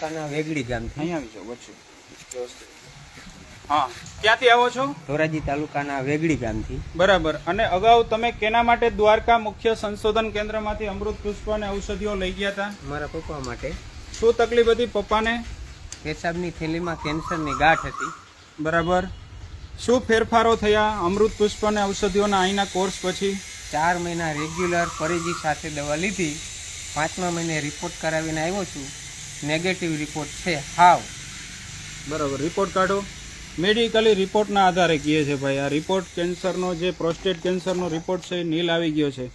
તાલુકાના વેગડી ગામથી. અહીં આવી જાઓ વચ્ચે. હા ક્યાંથી આવો છો? ધોરાજી તાલુકાના વેગડી ગામથી. બરાબર. અને અગાઉ તમે કેના માટે દ્વારકા મુખ્ય સંશોધન કેન્દ્રમાંથી અમૃત પુષ્પ અને ઔષધિઓ લઈ ગયા હતા? મારા પપ્પા માટે. શું તકલીફ હતી પપ્પાને? પેશાબની થેલીમાં કેન્સરની ગાંઠ હતી. બરાબર. શું ફેરફારો થયા અમૃત પુષ્પ અને ઔષધિઓના અહીંના કોર્સ પછી? ચાર મહિના રેગ્યુલર ફરીજી સાથે દવા લીધી. પાંચમા મહિને રિપોર્ટ કરાવીને આવ્યો છું. નેગેટિવ રિપોર્ટ છે. હાવ બરાબર. રિપોર્ટ કાઢો. મેડિકલી રિપોર્ટના આધારે કહે છે ભાઈ. આ રિપોર્ટ કેન્સરનો જે પ્રોસ્ટેટ કેન્સરનો રિપોર્ટ છે નીલ આવી ગયો છે.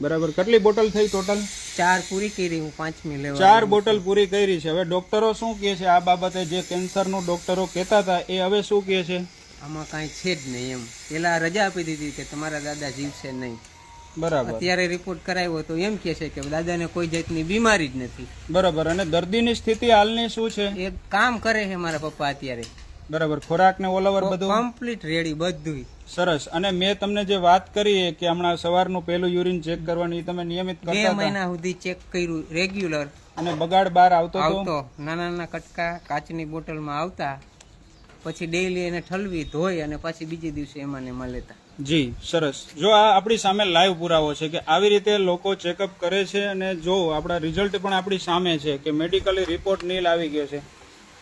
બરાબર. કેટલી બોટલ થઈ ટોટલ ચાર પૂરી કરી હું પાંચમી લેવા ચાર બોટલ પૂરી કરી છે. હવે ડોક્ટરો શું કહે છે? આ બાબતે જે કેન્સરનું ડોક્ટરો કહેતા હતા એ હવે શું કહે છે? આમાં કાંઈ છે જ નહીં એમ. પેલા રજા આપી દીધી કે તમારા દાદા જીવશે નહીં. બરાબર. અત્યારે રિપોર્ટ કરાવ્યો તો એમ કે છે કે દાદાને કોઈ જાતની બીમારી જ નથી. બરાબર અને દર્દીની સ્થિતિ હાલની શું છે? એ કામ કરે છે મારા પપ્પા અત્યારે. બરાબર ખોરાક ને ઓલવર બધું? કમ્પ્લીટ રેડી બધું સરસ અને મેં તમને જે વાત કરી કે હમણાં સવારનું પહેલું યુરિન ચેક કરવાનું એ તમે નિયમિત બે કરતા મહિના સુધી ચેક કર્યું રેગ્યુલર અને બગાડ બહાર આવતો આવતો. નાના નાના કટકા કાચની બોટલમાં આવતા પછી ડેઈલી એને ઠલવી ધોઈ અને પછી બીજે દિવસે એમાં ને લેતા જી સરસ. જો આ આપણી સામે લાઈવ પુરાવો છે કે આવી રીતે લોકો ચેકઅપ કરે છે અને જો આપણા રિઝલ્ટ પણ આપણી સામે છે કે મેડિકલી રિપોર્ટ નીલ આવી ગયો છે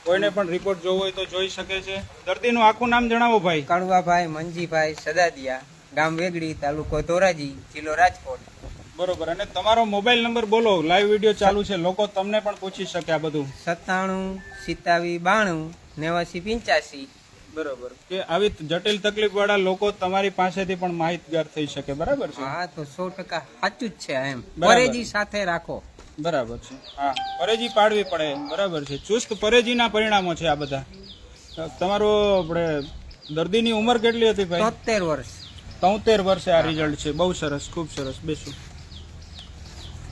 કોઈને પણ રિપોર્ટ જોવો હોય તો જોઈ શકે છે. દર્દીનું આખું નામ જણાવો ભાઈ. કડવાભાઈ મંજીભાઈ સદાદિયા ગામ વેગડી તાલુકો ધોરાજી જિલ્લો રાજકોટ. બરોબર. અને તમારો મોબાઈલ નંબર બોલો લાઈવ વીડિયો ચાલુ છે લોકો તમને પણ પૂછી શકે આ બધું. સત્તાણું સિત્તાવી બાણું નેવાસી પિંચાસી બરોબર. કે આવી જટિલ તકલીફ વાળા લોકો તમારી પાસેથી પણ માહિતગાર થઈ શકે બરાબર છે? હા તો સો ટકા સાચું જ છે એમ. પરેજી સાથે રાખો. બરાબર છે. હા પરેજી પાડવી પડે બરાબર છે. ચુસ્ત પરેજીના પરિણામો છે આ બધા. તમારો આપણે દર્દીની ઉંમર કેટલી હતી ભાઈ? તોતેર વર્ષ. તોતેર વર્ષે આ રિઝલ્ટ છે. બહુ સરસ ખૂબ સરસ. બેસો.